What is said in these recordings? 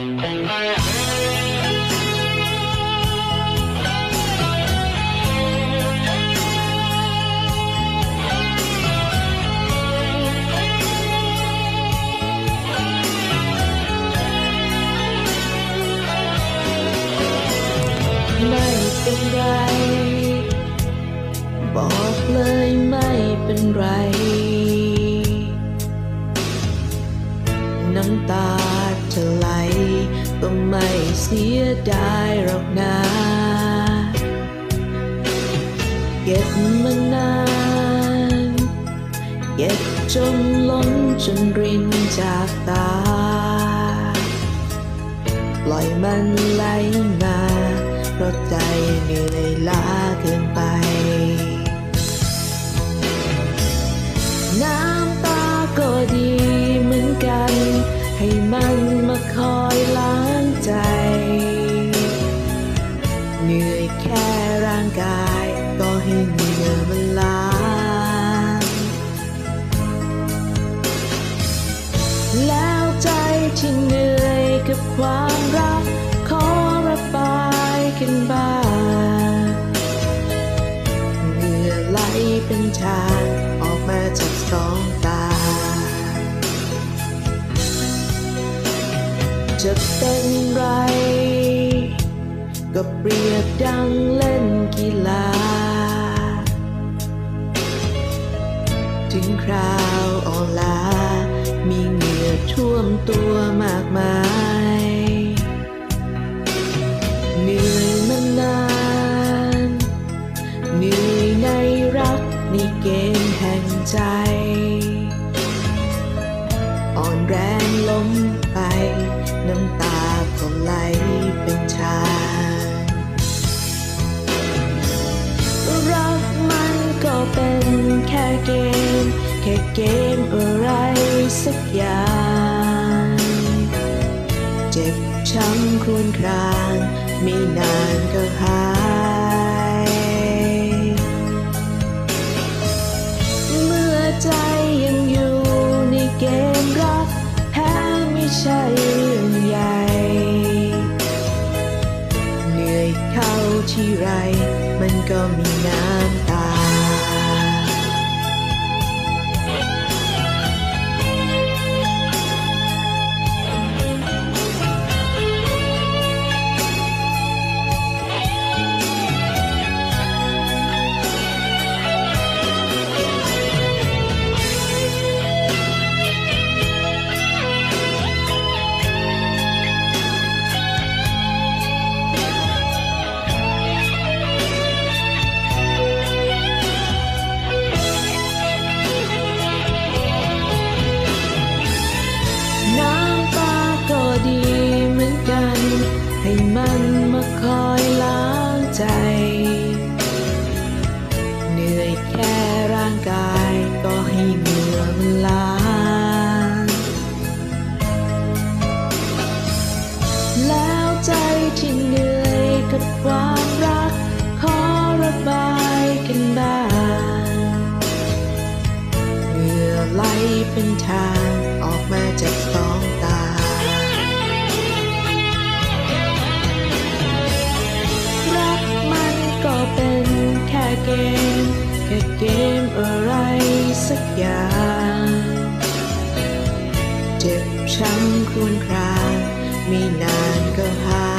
ไม่เป็นไร บอกเลยไม่เป็นไร น้ำตา จะไหลก็ไม่เสียดายหรอกนะเก็บมานานเก็บจนล้นจนรินจากตา ปล่อยมันไหลมาเพราะใจเหนื่อยล้าเกินไป น้ำตาก็ดีเหมือนกัน ให้มัน คอยล้างใจ เหนื่อยแค่ร่างกายก็ให้เหนื่อยมันล้างแล้วใจที่เหนื่อยกับความรัก ขอระบายกันบ้างเหงื่อไหลเป็นทางออกมาจากสอง จะเป็นไร ก็เปรียบดังเล่นกีฬา ถึงคราวอ่อนล้ามีเหงื่อท่วมตัวมากมายเหนื่อยมานานเหนื่อยในรักในเกมแห่งใจ อ่อนแรงล้มไป น้ำตาก็ไหลเป็นทางรักมันก็เป็นแค่เกม แค่เกมอะไรสักอย่างเจ็บช้ำครวญคราง ไม่นานก็หาย ที่ไร มันก็มีน้ำ สักอย่างเจ็บช้ำครวนครางไม่นานก็หาย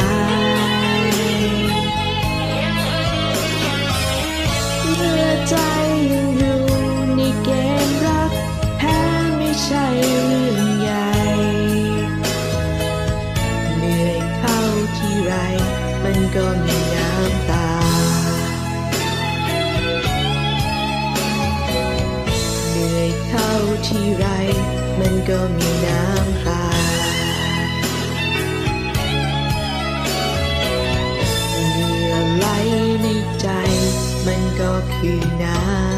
ที่ไร มันก็มีน้ำตาเหงื่อไหลในใจ มันก็คือน้ำ